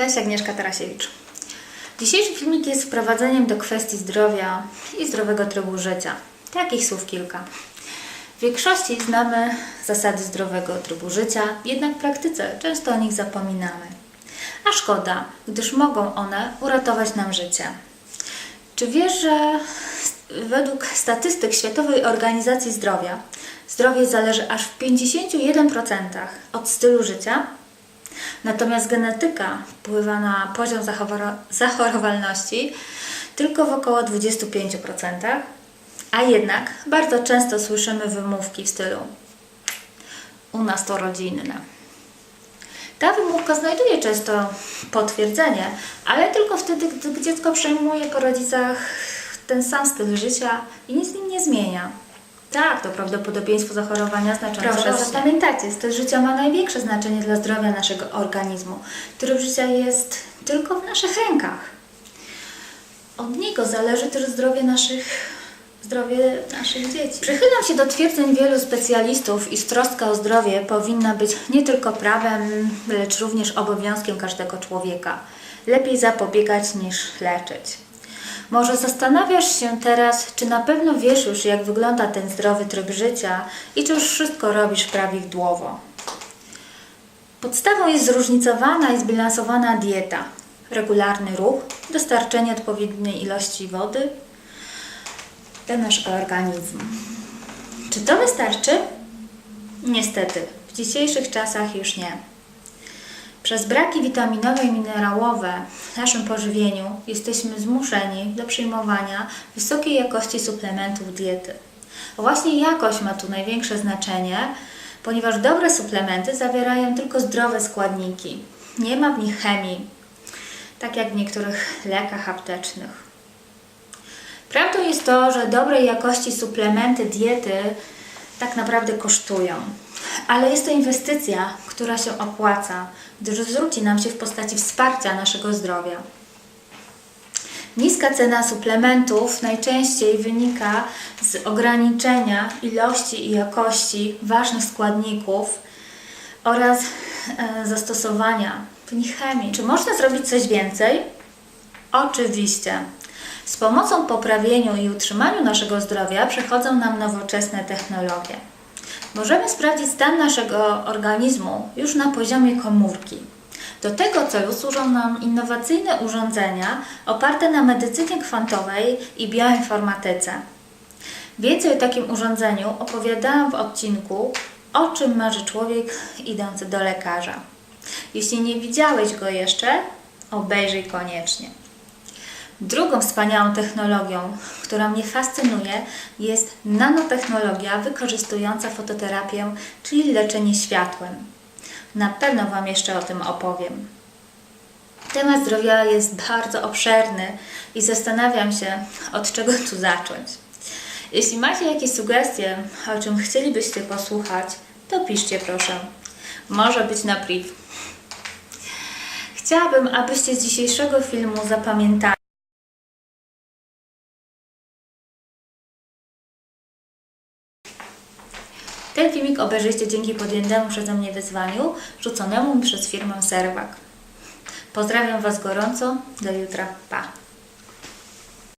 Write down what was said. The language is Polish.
Cześć, Agnieszka Tarasiewicz. Dzisiejszy filmik jest wprowadzeniem do kwestii zdrowia i zdrowego trybu życia. Takich słów kilka. W większości znamy zasady zdrowego trybu życia, jednak w praktyce często o nich zapominamy. A szkoda, gdyż mogą one uratować nam życie. Czy wiesz, że według statystyk Światowej Organizacji Zdrowia zdrowie zależy aż w 51% od stylu życia? Natomiast genetyka wpływa na poziom zachorowalności tylko w około 25%, a jednak bardzo często słyszymy wymówki w stylu u nas to rodzinne. Ta wymówka znajduje często potwierdzenie, ale tylko wtedy, gdy dziecko przejmuje po rodzicach ten sam styl życia i nic z nim nie zmienia. Tak, to prawdopodobieństwo zachorowania znacząco Proszę rośnie. Zapamiętajcie, styl życia ma największe znaczenie dla zdrowia naszego organizmu. Tryb życia jest tylko w naszych rękach. Od niego zależy też zdrowie naszych, zdrowie naszych dzieci. Przychylam się do twierdzeń wielu specjalistów, iż troska o zdrowie powinna być nie tylko prawem, lecz również obowiązkiem każdego człowieka. Lepiej zapobiegać niż leczyć. Może zastanawiasz się teraz, czy na pewno wiesz już, jak wygląda ten zdrowy tryb życia i czy już wszystko robisz prawidłowo. Podstawą jest zróżnicowana i zbilansowana dieta, regularny ruch, dostarczenie odpowiedniej ilości wody do naszego organizmu. Czy to wystarczy? Niestety, w dzisiejszych czasach już nie. Przez braki witaminowe i minerałowe w naszym pożywieniu jesteśmy zmuszeni do przyjmowania wysokiej jakości suplementów diety. Właśnie jakość ma tu największe znaczenie, ponieważ dobre suplementy zawierają tylko zdrowe składniki. Nie ma w nich chemii, tak jak w niektórych lekach aptecznych. Prawdą jest to, że dobrej jakości suplementy diety tak naprawdę kosztują, ale jest to inwestycja, która się opłaca, gdyż zwróci nam się w postaci wsparcia naszego zdrowia. Niska cena suplementów najczęściej wynika z ograniczenia ilości i jakości ważnych składników oraz e, zastosowania w nich chemii. Czy można zrobić coś więcej? Oczywiście. Z pomocą poprawieniu i utrzymaniu naszego zdrowia przechodzą nam nowoczesne technologie. Możemy sprawdzić stan naszego organizmu już na poziomie komórki. Do tego celu służą nam innowacyjne urządzenia oparte na medycynie kwantowej i bioinformatyce. Więcej o takim urządzeniu opowiadałam w odcinku O czym marzy człowiek idący do lekarza. Jeśli nie widziałeś go jeszcze, obejrzyj koniecznie. Drugą wspaniałą technologią, która mnie fascynuje, jest nanotechnologia wykorzystująca fototerapię, czyli leczenie światłem. Na pewno Wam jeszcze o tym opowiem. Temat zdrowia jest bardzo obszerny i zastanawiam się, od czego tu zacząć. Jeśli macie jakieś sugestie, o czym chcielibyście posłuchać, to piszcie proszę. Może być na priv. Chciałabym, abyście z dzisiejszego filmu zapamiętali, Ten filmik obejrzyjcie dzięki podjętemu przeze mnie wyzwaniu rzuconemu mi przez firmę Serwak. Pozdrawiam Was gorąco. Do jutra. Pa!